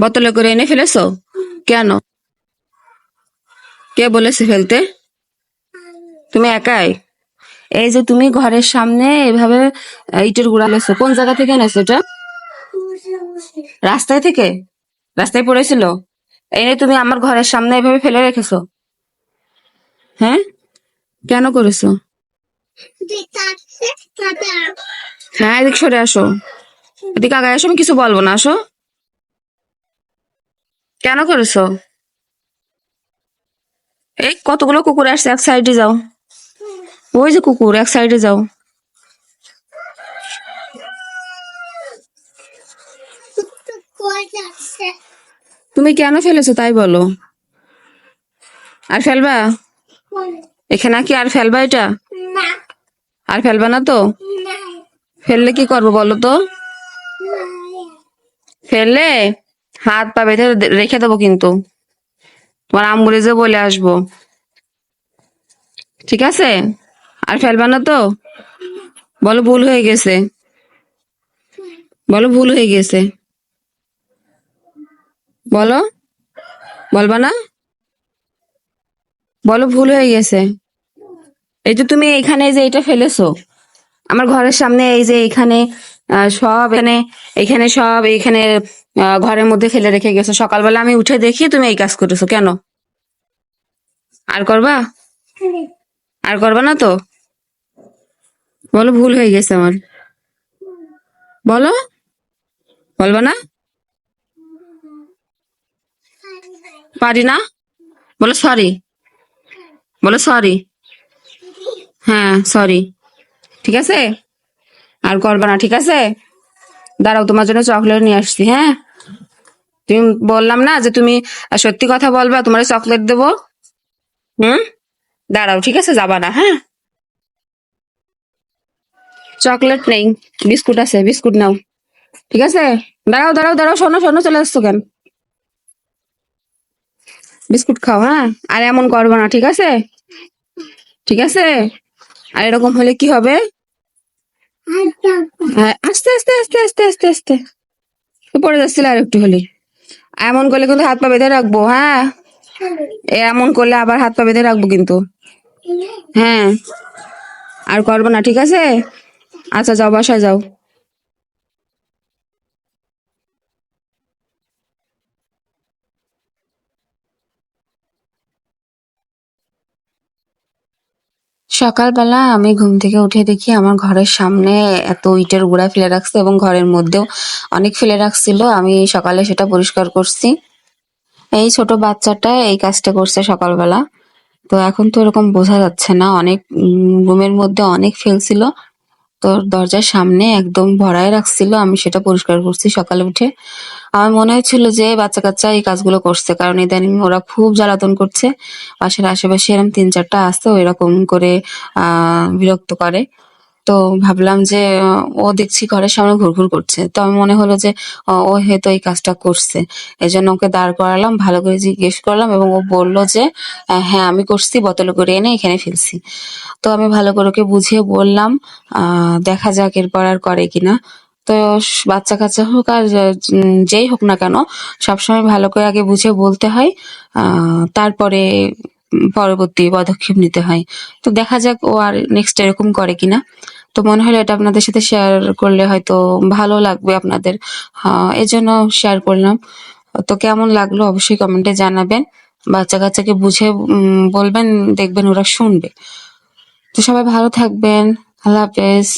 বোতলে করে এনে ফেলেছো? কেন? কে বলেছে ফেলতে? তুমি একাই? এই যে তুমি ঘরের সামনে এভাবে ইটের গুঁড়া লেছো কোন জায়গা থেকে এনেছো এটা? রাস্তায় থেকে? রাস্তায় পড়েছিল? এনে তুমি আমার ঘরের সামনে এভাবে ফেলে রেখেছো? হ্যাঁ? কেন করেছ? হ্যাঁ এদিক সরে আসো। এদিকে আগায় আসো, আমি কিছু বলব না, আসো। কেন করেছ? এই কতগুলো কুকুর আসছে, এক সাইডে যাও। ওই যে কুকুর, এক সাইডে যাও। তুমি কেন ফেলেছো তাই বলো। আর ফেলবা? এখানে কি আর ফেলবা এটা? আর ফেলবা না তো? ফেললে কি করব বলো তো? ফেললে? হাত পা বেঁধে রেখে দেবো কিন্তু। তোমার আম্বুলেজে বলে আসব। ঠিক আছে? আর ফেলবা না তো? বলো ভুল হয়ে গেছে। বলো ভুল হয়ে গেছে। বলো? বলবা না? বলো ভুল হয়ে গেছে। এই যে তুমি এখানে যে এটা ফেলেছো, আমার ঘরের সামনে এই যে এখানে সব এখানে এখানে সব, এখানে ঘরের মধ্যে ফেলে রেখে গেছো। সকালবেলা আমি উঠে দেখি তুমি এই কাজ করেছ কেন? আর করবা? আর করবা না তো? বলো, ভুল হয়ে গেছে আমার। বলো? বলবা না? পারি না? বলো সরি বলো সরি হ্যাঁ সরি ঠিক আছে? আর করবা না, ঠিক আছে? দাঁড়াও, তোমার জন্য চকলেট নিয়ে আসছি হ্যাঁ? তুমি বললাম না যে তুমি সত্যি কথা বলবা তোমার চকলেট দেবো। হুম? দাঁড়াও, ঠিক আছে? যাবা না হ্যাঁ? চকলেট নেই, বিস্কুট আছে, বিস্কুট নাও। ঠিক আছে? দাঁড়াও দাঁড়াও দাঁড়াও, শোনো শোনো, চলে আসছো কেন? বিস্কুট খাও হ্যাঁ? আর এমন করব না, ঠিক আছে? ঠিক আছে? আর এরকম হলে কি হবে? হ্যাঁ আস্তে আস্তে আস্তে আস্তে আস্তে আস্তে। পড়ে যাচ্ছিল আর একটু হলে এমন করলে কিন্তু হাত পা বেঁধে রাখব হ্যাঁ? এমন করলে আবার হাত পা বেঁধে রাখব কিন্তু। হ্যাঁ। আর করব না, ঠিক আছে? আচ্ছা যাও, বাসায় যাও। সকালবেলা আমি ঘুম থেকে উঠে দেখি আমার ঘরের সামনে এত ইটের গুঁড়া ফেলে রাখছে এবং ঘরের মধ্যেও অনেক ফেলে রাখছিল। আমি সকালে সেটা পরিষ্কার করছি। এই ছোট বাচ্চাটা এই কাজটা করছে সকালবেলা। তো এখন তো এরকম বোঝা যাচ্ছে না। অনেক রুমের মধ্যে অনেক ফেলছিল। তো দরজার সামনে একদম ভরায় রাখছিল, আমি সেটা পরিষ্কার করছি সকালে উঠে। আমার মনে হয়েছিল যে বাচ্চা কাচ্চা এই কাজগুলো করছে, কারণ ইদানিং ওরা খুব জ্বালাতন করছে। পাশের আশেপাশে এরকম তিন চারটা আসতো এরকম করে, আহ, বিরক্ত করে। তো ভাবলাম যে ও দেখছি ঘরের সামনে ঘুরঘুর করছে। তো আমি মনে হলো যে ও হয়তো এই কাজটা করছে। এই জন্য ওকে দাঁড় করালাম, ভালো করে জিজ্ঞেস করলাম এবং ও বলল যে হ্যাঁ আমি করছি, বোতলে করে এনে এখানে ফেলছি। তো আমি ভালো করে ওকে বুঝিয়ে বললাম দেখা যাক এরপর আর করে কিনা। তো বাচ্চা কাচ্চা হোক আর যেই হোক না কেন, সবসময় ভালো করে আগে বুঝিয়ে বলতে হয়। তারপরে পরবর্তী পদক্ষেপ নিতে হয়। তো দেখা যাক ও আর নেক্সট এরকম করে কিনা। তো মনে হলো এটা আপনাদের সাথে শেয়ার করলে হয়তো ভালো লাগবে আপনাদের। আহ এই জন্য শেয়ার করলাম। তো কেমন লাগল অবশ্যই কমেন্টে জানাবেন। বাচ্চা কাচ্চাকে বুঝে বলবেন, দেখবেন ওরা শুনবে। তো সবাই ভালো থাকবেন। আল্লাহ হাফেজ।